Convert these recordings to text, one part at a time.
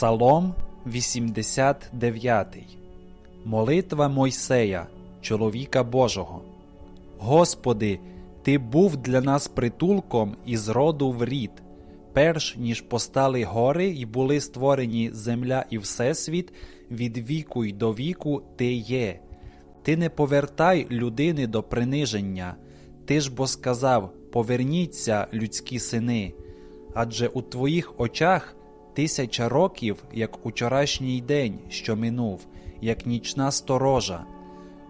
Псалом 89. Молитва Мойсея, чоловіка Божого. Господи, Ти був для нас притулком із роду в рід. Перш ніж постали гори і були створені земля і всесвіт, від віку й до віку Ти є. Ти не повертай людини до приниження. Ти ж бо сказав: Поверніться, людські сини, адже у твоїх очах тисяча років, як учорашній день, що минув, як нічна сторожа.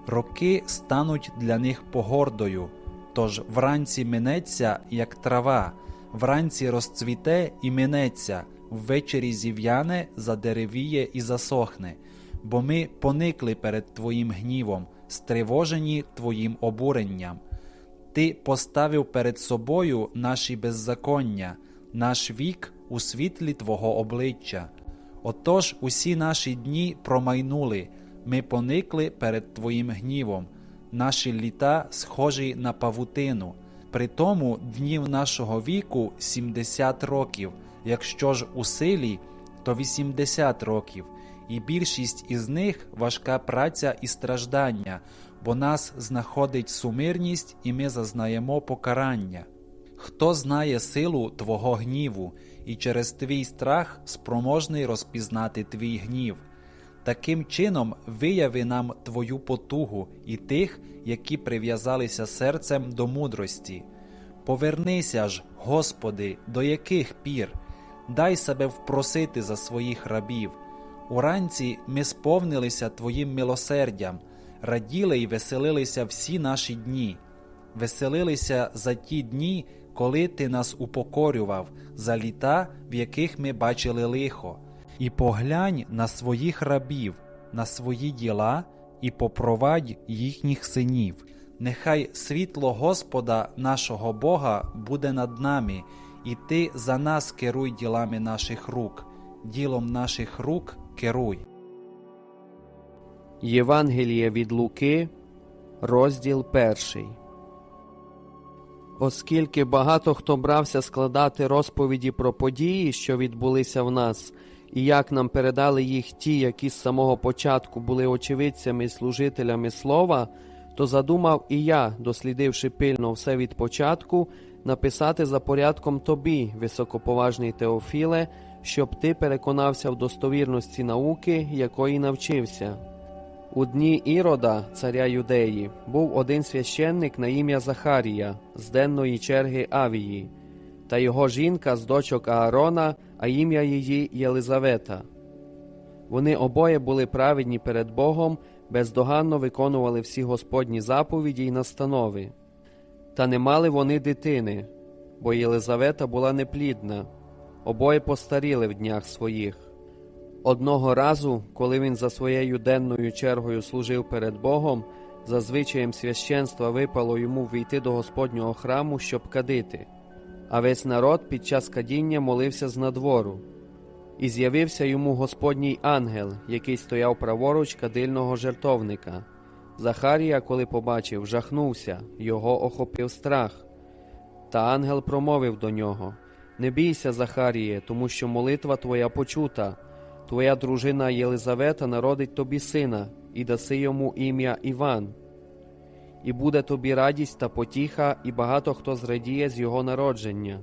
Роки стануть для них погордою, тож вранці минеться, як трава, вранці розцвіте і минеться, ввечері зів'яне, задеревіє і засохне, бо ми поникли перед Твоїм гнівом, стривожені Твоїм обуренням. Ти поставив перед собою наші беззаконня, наш вік у світлі Твого обличчя. Отож усі наші дні промайнули, ми поникли перед Твоїм гнівом, наші літа схожі на павутину. При тому днів нашого віку 70 років, якщо ж у силі, то 80 років, і більшість із них важка праця і страждання, бо нас знаходить сумирність, і ми зазнаємо покарання. Хто знає силу Твого гніву, і через твій страх спроможний розпізнати твій гнів. Таким чином вияви нам Твою потугу і тих, які прив'язалися серцем до мудрості. Повернися ж, Господи, до яких пір, дай себе впросити за своїх рабів. Уранці ми сповнилися Твоїм милосердям, раділи й веселилися всі наші дні, веселилися за ті дні, коли Ти нас упокорював, за літа, в яких ми бачили лихо, і поглянь на своїх рабів, на свої діла, і попровадь їхніх синів. Нехай світло Господа нашого Бога буде над нами, і Ти за нас керуй ділами наших рук, ділом наших рук керуй. Євангеліє від Луки, розділ перший. Оскільки багато хто брався складати розповіді про події, що відбулися в нас, і як нам передали їх ті, які з самого початку були очевидцями і служителями слова, то задумав і я, дослідивши пильно все від початку, написати за порядком тобі, високоповажний Теофіле, щоб ти переконався в достовірності науки, якої навчився. У дні Ірода, царя Юдеї, був один священник на ім'я Захарія з денної черги Авії, та його жінка з дочок Аарона, а ім'я її Єлизавета. Вони обоє були праведні перед Богом, бездоганно виконували всі Господні заповіді й настанови. Та не мали вони дитини, бо Єлизавета була неплідна, обоє постаріли в днях своїх. Одного разу, коли він за своєю денною чергою служив перед Богом, за звичаєм священства випало йому війти до Господнього храму, щоб кадити, а весь народ під час кадіння молився з надвору. І з'явився йому Господній ангел, який стояв праворуч кадильного жертовника. Захарія, коли побачив, жахнувся, його охопив страх. Та ангел промовив до нього: Не бійся, Захаріє, тому що молитва твоя почута. Твоя дружина Єлизавета народить тобі сина, і даси йому ім'я Іван. І буде тобі радість та потіха, і багато хто зрадіє з його народження.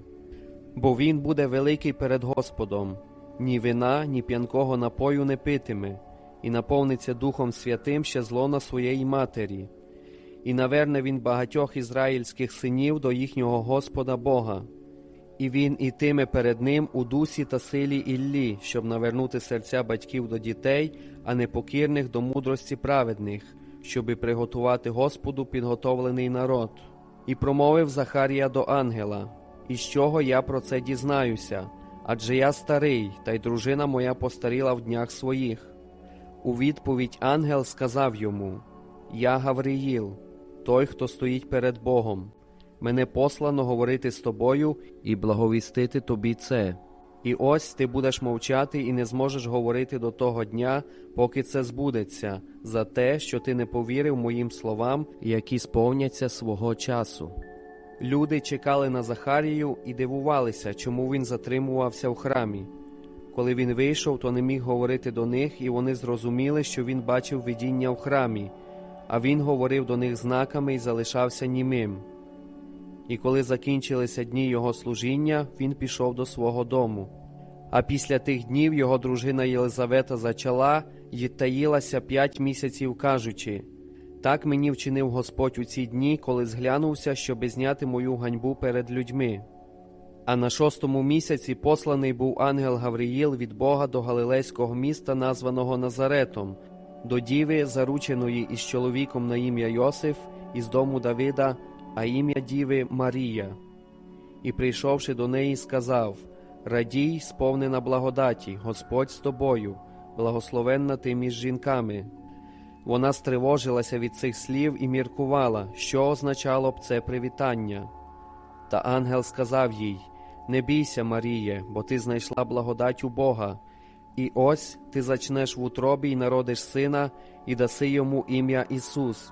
Бо він буде великий перед Господом, ні вина, ні п'янкого напою не питиме, і наповниться Духом Святим ще злона своєї матері, і наверне він багатьох ізраїльських синів до їхнього Господа Бога. І він ітиме перед ним у дусі та силі Іллі, щоб навернути серця батьків до дітей, а непокірних до мудрості праведних, щоби приготувати Господу підготовлений народ. І промовив Захарія до ангела, із чого я про це дізнаюся, адже я старий, та й дружина моя постаріла в днях своїх. У відповідь ангел сказав йому: Я Гавриїл, той, хто стоїть перед Богом. Мене послано говорити з тобою і благовістити тобі це. І ось ти будеш мовчати і не зможеш говорити до того дня, поки це збудеться, за те, що ти не повірив моїм словам, які сповняться свого часу. Люди чекали на Захарію і дивувалися, чому він затримувався в храмі. Коли він вийшов, то не міг говорити до них, і вони зрозуміли, що він бачив видіння в храмі, а він говорив до них знаками і залишався німим. І коли закінчилися дні його служіння, він пішов до свого дому. А після тих днів його дружина Єлизавета зачала й таїлася п'ять місяців, кажучи так мені вчинив Господь у ці дні, коли зглянувся, щоби зняти мою ганьбу перед людьми. А на шостому місяці посланий був ангел Гавриїл від Бога до галилейського міста, названого Назаретом, до діви, зарученої із чоловіком на ім'я Йосиф, із дому Давида, а ім'я діви Марія. І, прийшовши до неї, сказав: Радій, сповнена благодаті, Господь з тобою, благословенна ти між жінками. Вона стривожилася від цих слів і міркувала, що означало б це привітання. Та ангел сказав їй: Не бійся, Маріє, бо ти знайшла благодать у Бога, і ось ти зачнеш в утробі й народиш сина, і даси йому ім'я Ісус.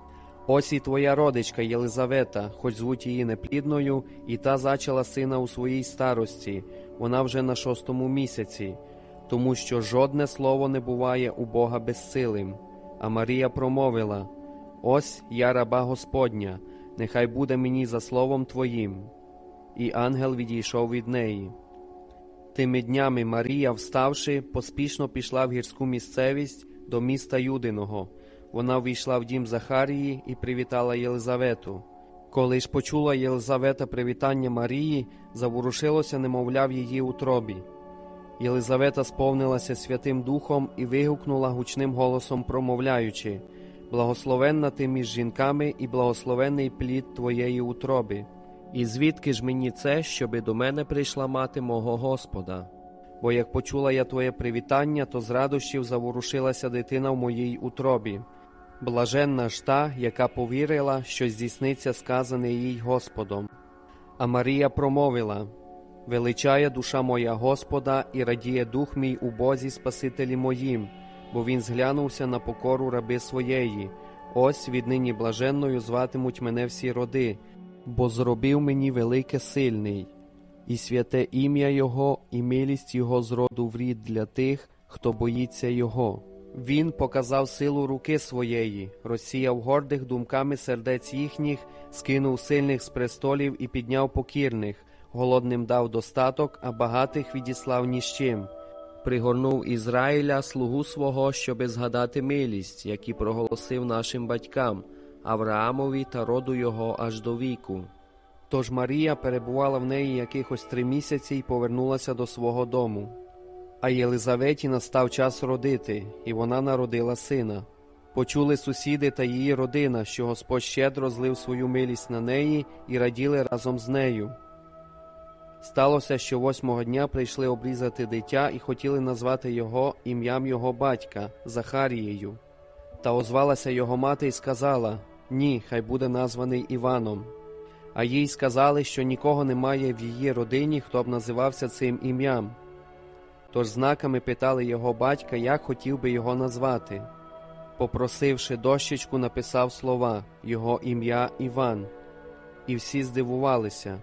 Ось і твоя родичка Єлизавета, хоч звуть її неплідною, і та зачала сина у своїй старості, вона вже на шостому місяці, тому що жодне слово не буває у Бога безсилим. А Марія промовила: Ось я раба Господня, нехай буде мені за словом Твоїм. І ангел відійшов від неї. Тими днями Марія, вставши, поспішно пішла в гірську місцевість до міста Юдиного. Вона ввійшла в дім Захарії і привітала Єлизавету. Коли ж почула Єлизавета привітання Марії, заворушилося немовля в її утробі. Єлизавета сповнилася Святим Духом і вигукнула гучним голосом, промовляючи: Благословенна ти між жінками і благословенний плід твоєї утроби. І звідки ж мені це, щоби до мене прийшла мати мого Господа? Бо як почула я твоє привітання, то з радощів заворушилася дитина в моїй утробі. Блаженна ж та, яка повірила, що здійсниться сказане їй Господом. А Марія промовила: Величає душа моя Господа і радіє дух мій у Бозі Спасителі моїм, бо він зглянувся на покору раби своєї. Ось віднині блаженною зватимуть мене всі роди, бо зробив мені велике сильний, і святе ім'я Його, і милість Його зроду рід для тих, хто боїться Його. Він показав силу руки своєї, розсіяв гордих думками сердець їхніх, скинув сильних з престолів і підняв покірних, голодним дав достаток, а багатих відіслав ні з чим. Пригорнув Ізраїля слугу свого, щоби згадати милість, які проголосив нашим батькам, Авраамові та роду його аж до віку. Тож Марія перебувала в неї якихось три місяці і повернулася до свого дому. А Єлизаветі настав час родити, і вона народила сина. Почули сусіди та її родина, що Господь щедро злив свою милість на неї і раділи разом з нею. Сталося, що восьмого дня прийшли обрізати дитя і хотіли назвати його ім'ям його батька Захарією. Та озвалася його мати і сказала: Ні, хай буде названий Іваном. А їй сказали, що нікого немає в її родині, хто б називався цим ім'ям. Тож знаками питали його батька, як хотів би його назвати. Попросивши дощечку, написав слова його ім'я Іван, і всі здивувалися.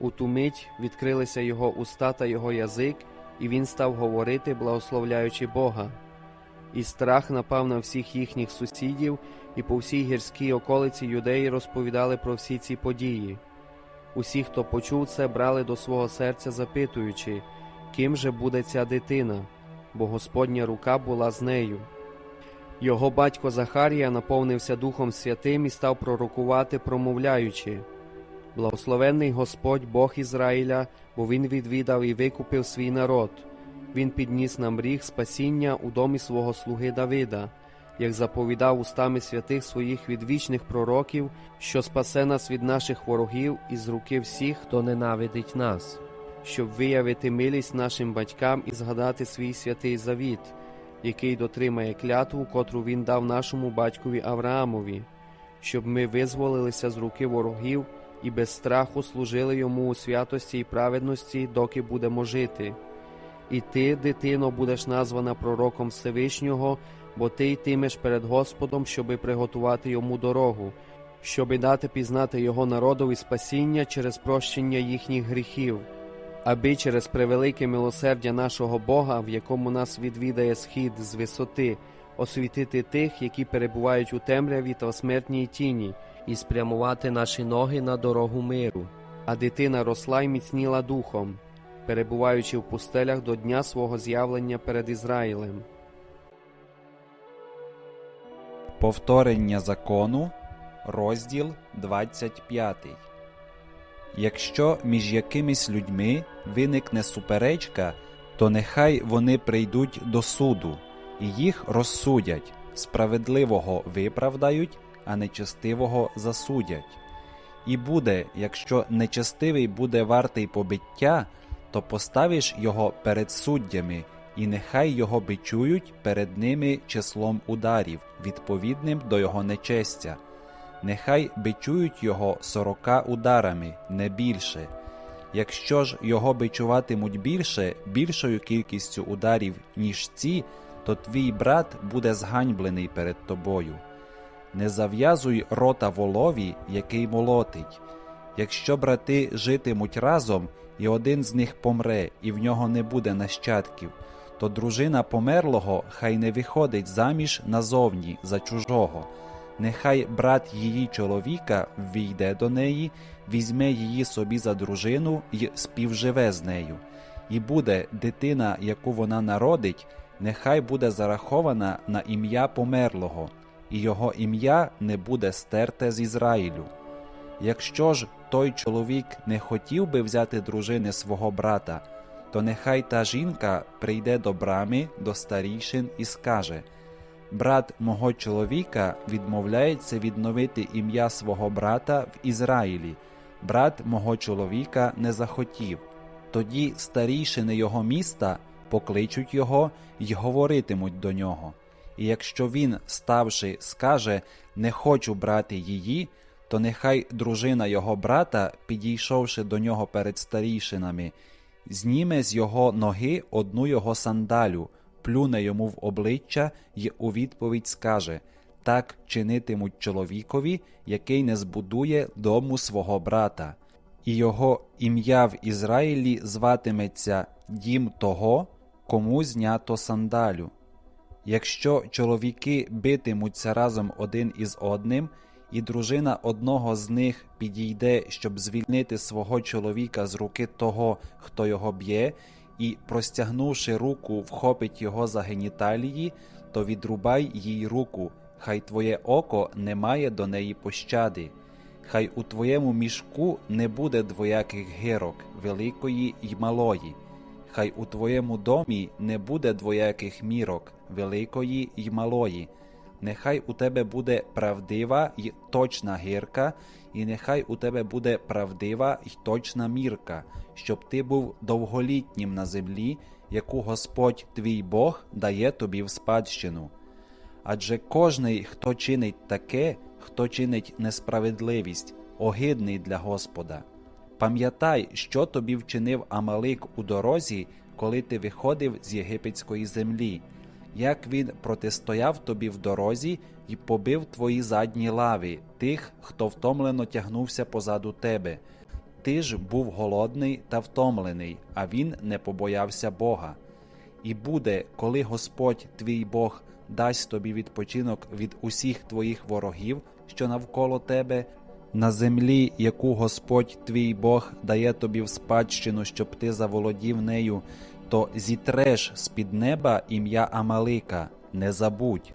У ту мить відкрилися його уста та його язик, і він став говорити, благословляючи Бога. І страх напав на всіх їхніх сусідів, і по всій гірській околиці юдеї розповідали про всі ці події. Усі, хто почув це, брали до свого серця, запитуючи, ким же буде ця дитина, бо Господня рука була з нею. Його батько Захарія наповнився Духом Святим і став пророкувати, промовляючи Благословенний Господь Бог Ізраїля, бо Він відвідав і викупив свій народ. Він підніс нам ріг спасіння у домі свого слуги Давида, як заповідав устами святих своїх відвічних пророків, що спасе нас від наших ворогів і з руки всіх, хто ненавидить нас. Щоб виявити милість нашим батькам і згадати свій святий завіт, який дотримає клятву, котру він дав нашому батькові Авраамові, щоб ми визволилися з руки ворогів і без страху служили йому у святості і праведності, доки будемо жити. І ти, дитино, будеш названа пророком Всевишнього, бо ти йтимеш перед Господом, щоби приготувати йому дорогу, щоби дати пізнати його народові спасіння через прощення їхніх гріхів, аби через превелике милосердя нашого Бога, в якому нас відвідає схід з висоти, освітити тих, які перебувають у темряві та смертній тіні, і спрямувати наші ноги на дорогу миру. А дитина росла й міцніла духом, перебуваючи в пустелях до дня свого з'явлення перед Ізраїлем. Повторення закону, розділ 25. Якщо між якимись людьми виникне суперечка, то нехай вони прийдуть до суду, і їх розсудять, справедливого виправдають, а нечестивого засудять. І буде, якщо нечестивий буде вартий побиття, то поставиш його перед суддями, і нехай його бичують перед ними числом ударів, відповідним до його нечестя. Нехай бичують його сорока ударами, не більше. Якщо ж його бичуватимуть більше, більшою кількістю ударів, ніж ці, то твій брат буде зганьблений перед тобою. Не зав'язуй рота волові, який молотить. Якщо брати житимуть разом, і один з них помре, і в нього не буде нащадків, то дружина померлого хай не виходить заміж назовні за чужого. Нехай брат її чоловіка ввійде до неї, візьме її собі за дружину і співживе з нею. І буде дитина, яку вона народить, нехай буде зарахована на ім'я померлого, і його ім'я не буде стерте з Ізраїлю. Якщо ж той чоловік не хотів би взяти дружини свого брата, то нехай та жінка прийде до брами до старішин і скаже Брат мого чоловіка відмовляється відновити ім'я свого брата в Ізраїлі. Брат мого чоловіка не захотів. Тоді старішини його міста покличуть його й говоритимуть до нього. І якщо він, ставши, скаже Не хочу брати її, то нехай дружина його брата, підійшовши до нього перед старішинами, зніме з його ноги одну його сандалю, плюне йому в обличчя й у відповідь скаже так чинитимуть чоловікові, який не збудує дому свого брата, і його ім'я в Ізраїлі зватиметься дім того, кому знято сандалю. Якщо чоловіки битимуться разом один із одним, і дружина одного з них підійде, щоб звільнити свого чоловіка з руки того, хто його б'є, і, простягнувши руку, вхопить його за геніталії, то відрубай їй руку, хай твоє око не має до неї пощади. Хай у твоєму мішку не буде двояких гирок, великої й малої. Хай у твоєму домі не буде двояких мірок, великої й малої. Нехай у тебе буде правдива й точна гірка, і нехай у тебе буде правдива й точна мірка, щоб ти був довголітнім на землі, яку Господь твій Бог дає тобі в спадщину. Адже кожний, хто чинить таке, хто чинить несправедливість, огидний для Господа. Пам'ятай, що тобі вчинив Амалик у дорозі, коли ти виходив з єгипетської землі, як він протистояв тобі в дорозі і побив твої задні лави, тих, хто втомлено тягнувся позаду тебе. Ти ж був голодний та втомлений, а він не побоявся Бога. І буде, коли Господь твій Бог дасть тобі відпочинок від усіх твоїх ворогів, що навколо тебе, на землі, яку Господь твій Бог дає тобі в спадщину, щоб ти заволодів нею, то зітреш з під неба ім'я Амалика, не забудь.